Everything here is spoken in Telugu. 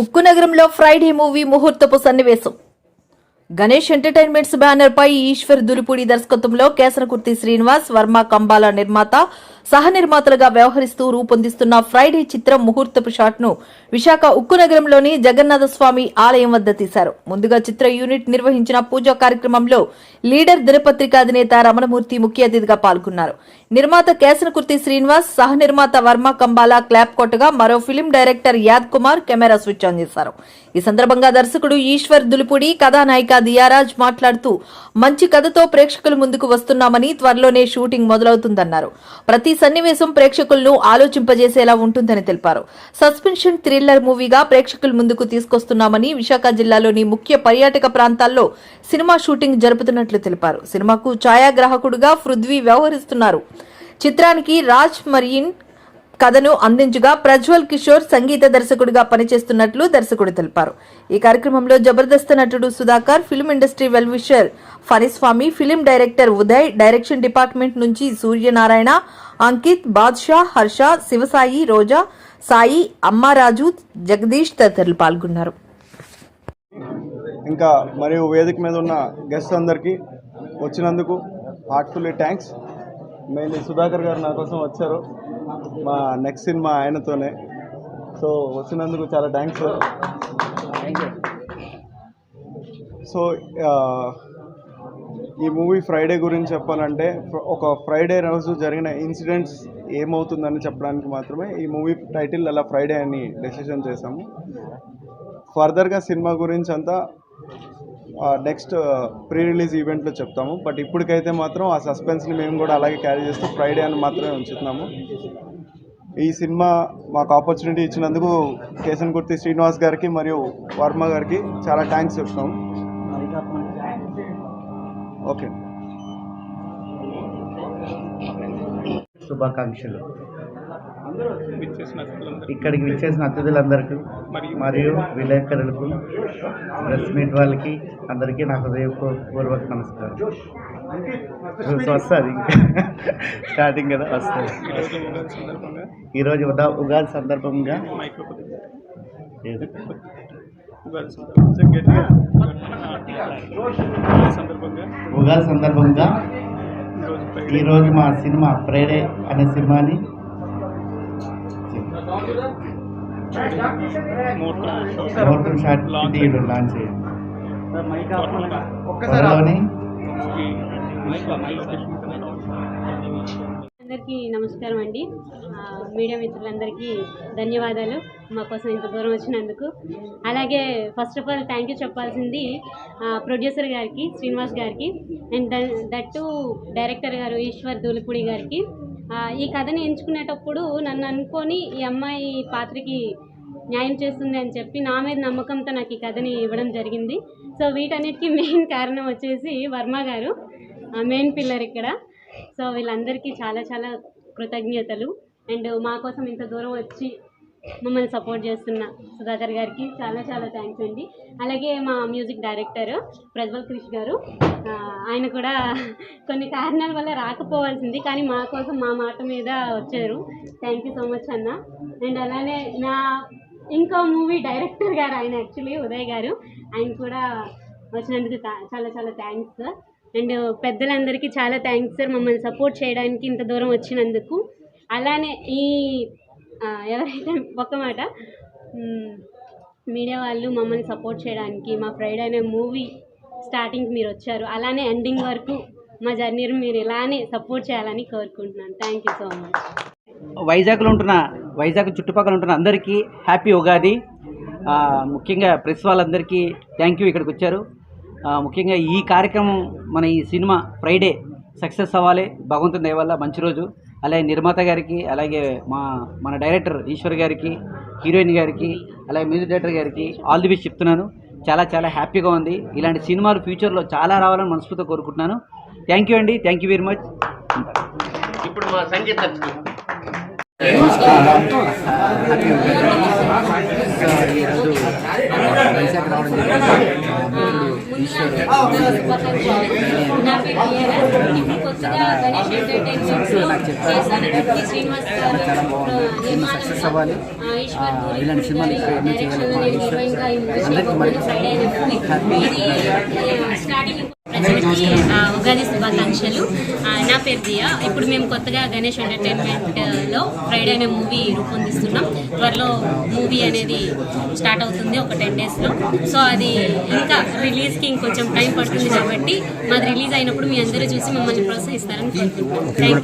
ఉక్కు నగరంలో ఫ్రైడే మూవీ ముహూర్తపు సన్నివేశం. గణేష్ ఎంటర్టైన్మెంట్స్ బ్యానర్ పై ఈశ్వర్ దులిపూడి దర్శకత్వంలో కేసరకుర్తి శ్రీనివాస్ వర్మ కంబాల నిర్మాత సహ నిర్మాతలుగా వ్యవహరిస్తూ రూపొందిస్తున్న ఫ్రైడే చిత్రం ముహూర్తపు షాట్ను విశాఖ ఉక్కు నగరంలోని జగన్నాథ స్వామి ఆలయం వద్ద తీశారు. ముందుగా చిత్ర యూనిట్ నిర్వహించిన పూజా కార్యక్రమంలో లీడర్ దినపత్రిక అధినేత రమణమూర్తి ముఖ్య అతిథిగా పాల్గొన్నారు. నిర్మాత కేసనకుర్తి శ్రీనివాస్ సహ నిర్మాత వర్మ కంబాల క్లాప్ కొట్టగా మరో ఫిలిం డైరెక్టర్ యాద్ కుమార్ కెమెరా స్విచ్ ఆన్ చేశారు. ఈ సందర్భంగా దర్శకుడు ఈశ్వర్ దులుపుడి కథానాయిక దియారాజ్ మాట్లాడుతూ మంచి కథతో ప్రేక్షకుల ముందుకు వస్తున్నామని త్వరలోనే షూటింగ్ మొదలవుతుందన్నారు. ప్రతి సన్నివేశం ప్రేక్షకులను ఆలోచింపజేసేలా ఉంటుందని తెలిపారు. సస్పెన్షన్ థ్రిల్లర్ మూవీగా ప్రేక్షకుల ముందుకు తీసుకొస్తున్నామని విశాఖ జిల్లాలోని ముఖ్య పర్యాటక ప్రాంతాల్లో సినిమా షూటింగ్ జరుపుతున్నట్లు తెలిపారు. సినిమాకు ఛాయాగ్రాహకుడుగా పృథ్వీ వ్యవహరిస్తున్నారు. చిత్రానికి రాజ్ మరీన్ కథను అందించగా ప్రజ్వల్ కిషోర్ సంగీత దర్శకుడిగా పనిచేస్తున్నట్లు దర్శకుడు తెలిపారు. ఈ కార్యక్రమంలో జబర్దస్త్ నటుడు Sudhakar film industry well wisher Phaniswami film director Uday direction department నుంచి సూర్యనారాయణ అంకిత్ బాద్షా హర్ష శివసాయి రోజా సాయి అమ్మారాజు జగదీష్ తదితరులు పాల్గొన్నారు. ఇంకా మరియు వేదిక మీద ఉన్న గెస్ట్ అందరికీ వచ్చినందుకు హార్ట్ఫుల్లీ థ్యాంక్స్. మెయిన్లీ సుధాకర్ గారు నా కోసం వచ్చారు. మా నెక్స్ట్ సినిమా ఆయనతోనే. సో వచ్చినందుకు చాలా థ్యాంక్స్ సార్. సో ఈ మూవీ ఫ్రైడే గురించి చెప్పాలంటే ఒక ఫ్రైడే రోజు జరిగిన ఇన్సిడెంట్స్ ఏమవుతుందని చెప్పడానికి మాత్రమే ఈ మూవీ టైటిల్ అలా ఫ్రైడే అని డెసిషన్ చేశాము. ఫర్దర్గా సినిమా గురించి అంతా నెక్స్ట్ ప్రీ రిలీజ్ ఈవెంట్లో చెప్తాము. బట్ ఇప్పటికైతే మాత్రం ఆ సస్పెన్స్ని మేము కూడా అలాగే క్యారీ చేస్తూ ఫ్రైడే అని మాత్రమే ఉంచుతున్నాము. ఈ సినిమా మాకు ఆపర్చునిటీ ఇచ్చినందుకు కేసన్ కుర్తి శ్రీనివాస్ గారికి మరియు వర్మ గారికి చాలా థ్యాంక్స్ చెప్తాం. ఓకే శుభాకాంక్షలు. ఇక్కడికి విచ్చేసిన అతిథులందరికీ మరియు విలేకరులకు ప్రెస్ మీట్ వాళ్ళకి అందరికీ నా హృదయపూర్వక నమస్కారం. వస్తుంది స్టార్టింగ్ కదా వస్తుంది. ఈరోజు ఉదా ఉగాది సందర్భంగా? ఉగాది సందర్భంగా. ఈరోజు మా సినిమా ఫ్రైడే అనే సినిమాని ముహూర్తం షాట్ లాంచ్ అందరికీ నమస్కారం అండి. మీడియా మిత్రులందరికీ ధన్యవాదాలు మా కోసం ఇంత దూరం వచ్చినందుకు. అలాగే first of all thank you చెప్పాల్సింది ప్రొడ్యూసర్ గారికి శ్రీనివాస్ గారికి అండ్ ద- దట్టు డైరెక్టర్ గారు ఈశ్వర్ దూలిపూడి గారికి. ఈ కథని ఎంచుకునేటప్పుడు నన్ను అనుకొని ఈ అమ్మాయి పాత్రకి న్యాయం చేస్తుంది అని చెప్పి నా మీద నమ్మకంతో నాకు ఈ కథని ఇవ్వడం జరిగింది. సో వీటన్నిటికీ మెయిన్ కారణం వచ్చేసి వర్మ గారు మెయిన్ పిల్లర్ ఇక్కడ. సో వీళ్ళందరికీ చాలా చాలా కృతజ్ఞతలు. అండ్ మా కోసం ఇంత దూరం వచ్చి మమ్మల్ని సపోర్ట్ చేస్తున్న సుధాకర్ గారికి చాలా చాలా థ్యాంక్స్ అండి. అలాగే మా మ్యూజిక్ డైరెక్టర్ ప్రజ్వల్ క్రిష్ గారు ఆయన కూడా కొన్ని కారణాల వల్ల రాకపోవాల్సింది కానీ మా కోసం మా మాట మీద వచ్చారు. థ్యాంక్ యూ సో మచ్ అన్న. అండ్ అలానే నా ఇంకో మూవీ డైరెక్టర్ గారు ఆయన యాక్చువల్లీ ఉదయ్ గారు ఆయన కూడా వచ్చినందుకు చాలా చాలా థ్యాంక్స్ సార్ అండ్ పెద్దలందరికీ చాలా థ్యాంక్స్ సార్ మమ్మల్ని సపోర్ట్ చేయడానికి ఇంత దూరం వచ్చినందుకు. అలానే ఈ ఎవరైతే ఒక్క మాట మీడియా వాళ్ళు మమ్మల్ని సపోర్ట్ చేయడానికి మా ఫ్రైడే అనే మూవీ స్టార్టింగ్ మీరు వచ్చారు అలానే ఎండింగ్ వరకు మా జర్నీని మీరు ఇలానే సపోర్ట్ చేయాలని కోరుకుంటున్నాను. థ్యాంక్ యూ సో మచ్ వైజాగ్లో ఉంటున్న వైజాగ్ చుట్టుపక్కల ఉంటున్న అందరికీ హ్యాపీ ఉగాది. ముఖ్యంగా ప్రెస్ వాళ్ళందరికీ థ్యాంక్ యూ ఇక్కడికి వచ్చారు. ముఖ్యంగా ఈ కార్యక్రమం మన ఈ సినిమా ఫ్రైడే సక్సెస్ అవ్వాలి భగవంతుని దయవల్ల మంచి రోజు. అలాగే నిర్మాత గారికి అలాగే మా మన డైరెక్టర్ ఈశ్వర్ గారికి హీరోయిన్ గారికి అలాగే మ్యూజిక్ డైరెక్టర్ గారికి ఆల్ ది బెస్ట్ చెప్తున్నాను. చాలా చాలా హ్యాపీగా ఉంది. ఇలాంటి సినిమాలు ఫ్యూచర్లో చాలా రావాలని మనస్ఫూర్తిగా కోరుకుంటున్నాను. థ్యాంక్ యూ అండి. థ్యాంక్ యూ వెరీ మచ్ ఇప్పుడు మా సంగీత ఈరోజు వైజాగ్ రావడం జరిగింది ఈశ్వర్ నా పేరు ఇలాంటి సినిమాలు ఇంకా ఎన్నో చేయాలి అందరికీ మరి హ్యాపీ ఉగాది శుభాకాంక్షలు. నా పేరు దియా. ఇప్పుడు మేము కొత్తగా గణేష్ ఎంటర్టైన్మెంట్లో ఫ్రైడే అనే మూవీ రూపొందిస్తున్నాం. త్వరలో మూవీ అనేది స్టార్ట్ అవుతుంది ఒక టెన్ డేస్లో. సో అది ఇంకా రిలీజ్కి ఇంకొంచెం టైం పడుతుంది కాబట్టి మాది రిలీజ్ అయినప్పుడు మీ అందరూ చూసి మమ్మల్ని ప్రోత్సహిస్తారని కోరుకుంటున్నాం. థ్యాంక్